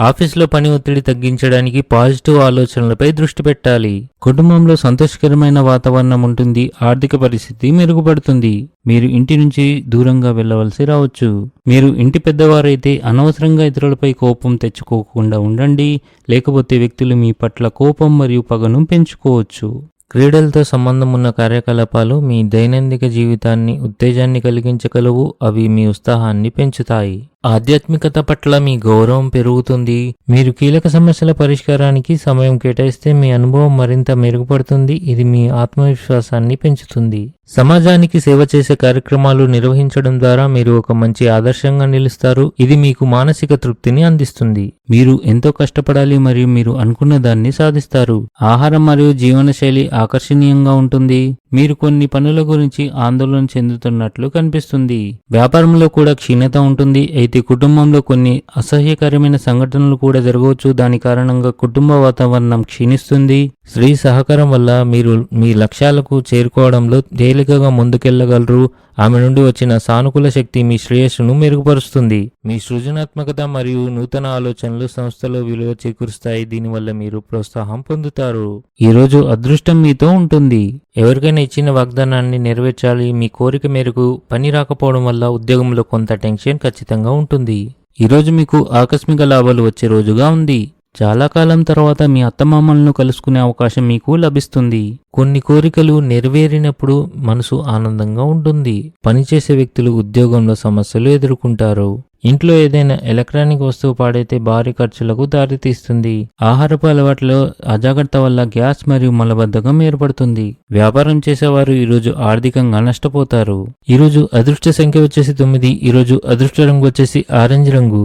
ఆఫీస్లో పని ఒత్తిడి తగ్గించడానికి పాజిటివ్ ఆలోచనలపై దృష్టి పెట్టాలి. కుటుంబంలో సంతోషకరమైన వాతావరణం ఉంటుంది. ఆర్థిక పరిస్థితి మెరుగుపడుతుంది. మీరు ఇంటి నుంచి దూరంగా వెళ్ళవలసి రావచ్చు. మీరు ఇంటి పెద్దవారైతే అనవసరంగా ఇతరులపై కోపం తెచ్చుకోకుండా ఉండండి. లేకపోతే వ్యక్తులు మీ పట్ల కోపం మరియు పగను పెంచుకోవచ్చు. క్రీడలతో సంబంధం ఉన్న కార్యకలాపాలు మీ దైనందిక జీవితాన్ని ఉత్తేజాన్ని కలిగించగలవు. అవి మీ ఉత్సాహాన్ని పెంచుతాయి. ఆధ్యాత్మికత పట్ల మీ గౌరవం పెరుగుతుంది. మీరు కీలక సమస్యల పరిష్కారానికి సమయం కేటాయిస్తే మీ అనుభవం మరింత మెరుగుపడుతుంది. ఇది మీ ఆత్మవిశ్వాసాన్ని పెంచుతుంది. సమాజానికి సేవ చేసే కార్యక్రమాలు నిర్వహించడం ద్వారా మీరు ఒక మంచి ఆదర్శంగా నిలుస్తారు. ఇది మీకు మానసిక తృప్తిని అందిస్తుంది. మీరు ఎంతో కష్టపడాలి మరియు మీరు అనుకున్న దాన్ని సాధిస్తారు. ఆహారం మరియు జీవనశైలి ఆకర్షణీయంగా ఉంటుంది. మీరు కొన్ని పనుల గురించి ఆందోళన చెందుతున్నట్లు కనిపిస్తుంది. వ్యాపారంలో కూడా క్షీణత ఉంటుంది. అయితే కుటుంబంలో కొన్ని అసహ్యకరమైన సంఘటనలు కూడా జరగవచ్చు. దాని కారణంగా కుటుంబ వాతావరణం క్షీణిస్తుంది. స్త్రీ సహకారం వల్ల మీరు మీ లక్ష్యాలకు చేరుకోవడంలో తేలికగా ముందుకెళ్ళగలరు ఆమె నుండి వచ్చిన సానుకూల శక్తి మీ శ్రేయస్సును మెరుగుపరుస్తుంది. మీ సృజనాత్మకత మరియు నూతన ఆలోచనలు సంస్థలో విలువ చేకూరుస్తాయి. దీనివల్ల మీరు ప్రోత్సాహం పొందుతారు. ఈరోజు అదృష్టం మీతో ఉంటుంది. ఎవరికైనా ఇచ్చిన వాగ్దానాన్ని నెరవేర్చాలి. మీ కోరిక మేరకు పని రాకపోవడం వల్ల ఉద్యోగంలో కొంత టెన్షన్ ఖచ్చితంగా ఉంటుంది. ఈరోజు మీకు ఆకస్మిక లాభాలు వచ్చే రోజుగా ఉంది. చాలా కాలం తర్వాత మీ అత్తమామలను కలుసుకునే అవకాశం మీకు లభిస్తుంది. కొన్ని కోరికలు నెరవేరినప్పుడు మనసు ఆనందంగా ఉంటుంది. పనిచేసే వ్యక్తులు ఉద్యోగంలో సమస్యలు ఎదుర్కొంటారు. ఇంట్లో ఏదైనా ఎలక్ట్రానిక్ వస్తువు పాడైతే భారీ ఖర్చులకు దారితీస్తుంది. ఆహారపు అలవాట్లో అజాగ్రత్త వల్ల గ్యాస్ మరియు మలబద్ధకం ఏర్పడుతుంది. వ్యాపారం చేసేవారు ఈరోజు ఆర్థికంగా నష్టపోతారు. ఈరోజు అదృష్ట సంఖ్య వచ్చేసి తొమ్మిది ఈరోజు అదృష్ట రంగు వచ్చేసి ఆరెంజ్ రంగు.